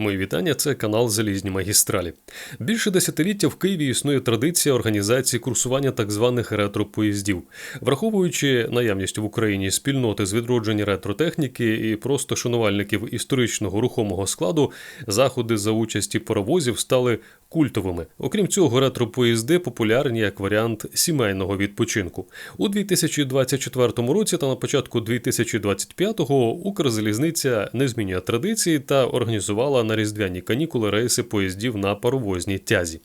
Мої вітання, це канал Залізні магістралі. Більше десятиліття в Києві існує традиція організації курсування так званих ретро-поїздів. Враховуючи наявність в Україні спільноти з відродження ретротехніки і просто шанувальників історичного рухомого складу, заходи за участі паровозів стали культовими. Окрім цього, ретро-поїзди популярні як варіант сімейного відпочинку. У 2024 році та на початку 2025-го Укрзалізниця не змінює традиції та організувала на різдвяні канікули рейси поїздів на паровозній тязі.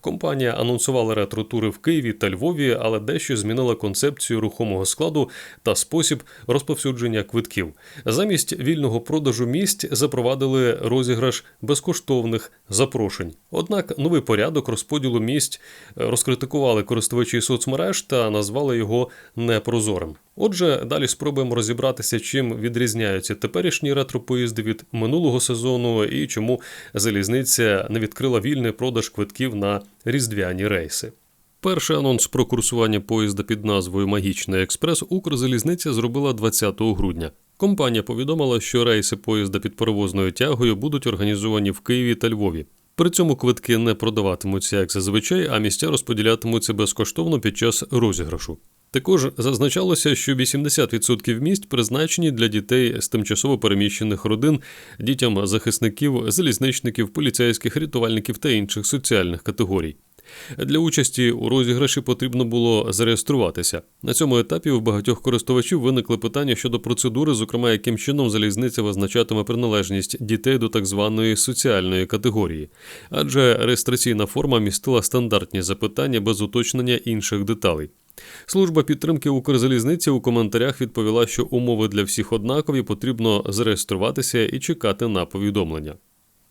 Компанія анонсувала ретро-тури в Києві та Львові, але дещо змінила концепцію рухомого складу та спосіб розповсюдження квитків. Замість вільного продажу місць запровадили розіграш безкоштовних запрошень. Однак новий порядок розподілу місць розкритикували користувачі соцмереж та назвали його непрозорим. Отже, далі спробуємо розібратися, чим відрізняються теперішні ретро-поїзди від минулого сезону і чому залізниця не відкрила вільний продаж квитків на різдвяні рейси. Перший анонс про курсування поїзда під назвою Магічний експрес Укрзалізниця зробила 20 грудня. Компанія повідомила, що рейси поїзда під паровозною тягою будуть організовані в Києві та Львові. При цьому квитки не продаватимуться як зазвичай, а місця розподілятимуться безкоштовно під час розіграшу. Також зазначалося, що 80% місць призначені для дітей з тимчасово переміщених родин, дітям захисників, залізничників, поліцейських, рятувальників та інших соціальних категорій. Для участі у розіграші потрібно було зареєструватися. На цьому етапі у багатьох користувачів виникли питання щодо процедури, зокрема, яким чином залізниця визначатиме приналежність дітей до так званої соціальної категорії, адже реєстраційна форма містила стандартні запитання без уточнення інших деталей. Служба підтримки Укрзалізниці у коментарях відповіла, що умови для всіх однакові потрібно зареєструватися і чекати на повідомлення.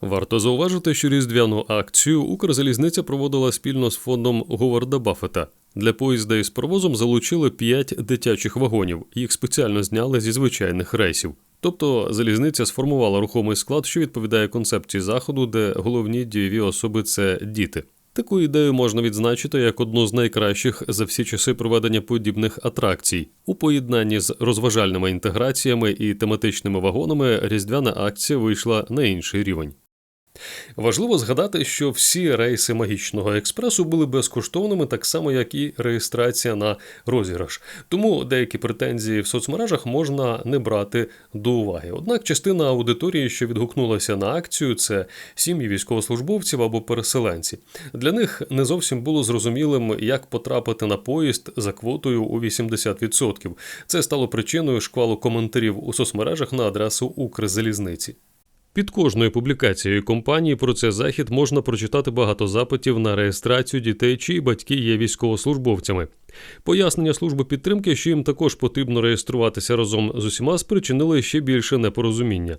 Варто зауважити, що різдвяну акцію Укрзалізниця проводила спільно з фондом Говарда Баффета. Для поїзда із провозом залучили 5 дитячих вагонів, їх спеціально зняли зі звичайних рейсів. Тобто залізниця сформувала рухомий склад, що відповідає концепції заходу, де головні дієві особи це діти. Таку ідею можна відзначити як одну з найкращих за всі часи проведення подібних атракцій. У поєднанні з розважальними інтеграціями і тематичними вагонами різдвяна акція вийшла на інший рівень. Важливо згадати, що всі рейси магічного експресу були безкоштовними, так само як і реєстрація на розіграш. Тому деякі претензії в соцмережах можна не брати до уваги. Однак частина аудиторії, що відгукнулася на акцію, це сім'ї військовослужбовців або переселенці. Для них не зовсім було зрозумілим, як потрапити на поїзд за квотою у 80%. Це стало причиною шквалу коментарів у соцмережах на адресу Укрзалізниці. Під кожною публікацією компанії про цей захід можна прочитати багато запитів на реєстрацію дітей, чиї батьки є військовослужбовцями. Пояснення служби підтримки, що їм також потрібно реєструватися разом з усіма, спричинили ще більше непорозуміння.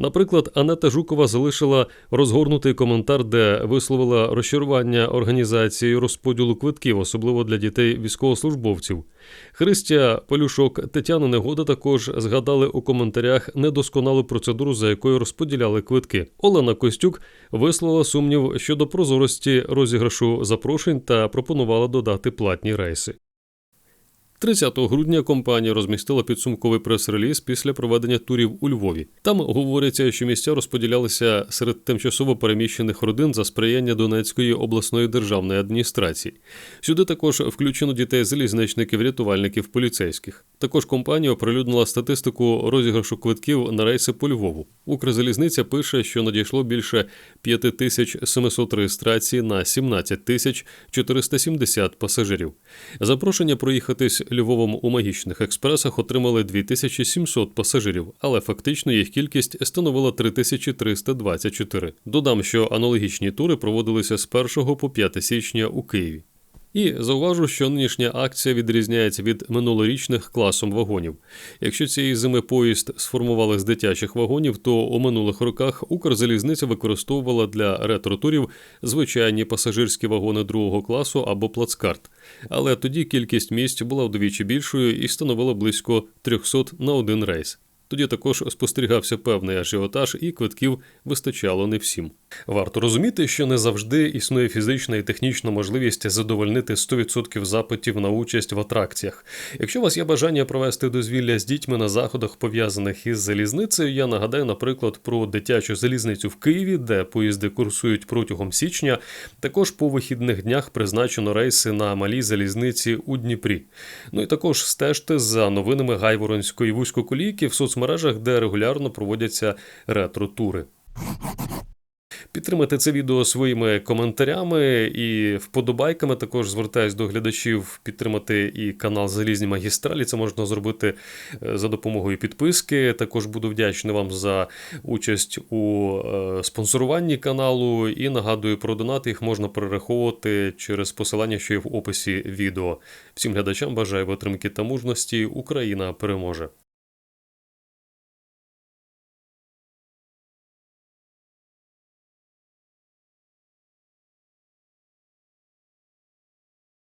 Наприклад, Анета Жукова залишила розгорнутий коментар, де висловила розчарування організацією розподілу квитків, особливо для дітей військовослужбовців. Христя Полюшок, Тетяна Негода також згадали у коментарях недосконалу процедуру, за якою розподіляли квитки. Олена Костюк висловила сумнів щодо прозорості розіграшу запрошень та пропонувала додати платні рейси. 30 грудня компанія розмістила підсумковий прес-реліз після проведення турів у Львові. Там говориться, що місця розподілялися серед тимчасово переміщених родин за сприяння Донецької обласної державної адміністрації. Сюди також включено дітей залізничників, рятувальників, поліцейських. Також компанія оприлюднила статистику розіграшу квитків на рейси по Львову. Укрзалізниця пише, що надійшло більше 5700 реєстрацій на 17 тисяч 470 пасажирів. Запрошення проїхатись Львовом у магічних експресах отримали 2700 пасажирів, але фактично їх кількість становила 3324. Додам, що аналогічні тури проводилися з 1 по 5 січня у Києві. І зауважу, що нинішня акція відрізняється від минулорічних класом вагонів. Якщо цієї зими поїзд сформували з дитячих вагонів, то у минулих роках Укрзалізниця використовувала для ретро-турів звичайні пасажирські вагони другого класу або плацкарт. Але тоді кількість місць була вдвічі більшою і становила близько 300 на один рейс. Тоді також спостерігався певний ажіотаж, і квитків вистачало не всім. Варто розуміти, що не завжди існує фізична і технічна можливість задовольнити 100% запитів на участь в атракціях. Якщо у вас є бажання провести дозвілля з дітьми на заходах, пов'язаних із залізницею, я нагадаю, наприклад, про дитячу залізницю в Києві, де поїзди курсують протягом січня. Також по вихідних днях призначено рейси на малій залізниці у Дніпрі. Ну і також стежте за новинами Гайворонської вузькоколійки в соцмережах, де регулярно проводяться ретро-тури. Підтримайте це відео своїми коментарями і вподобайками. Також звертаюсь до глядачів підтримати і канал Залізні магістралі. Це можна зробити е, за допомогою підписки. Також буду вдячний вам за участь у е, спонсоруванні каналу. І нагадую про донати. Їх можна перераховувати через посилання, що є в описі відео. Всім глядачам бажаю витримки та мужності. Україна переможе.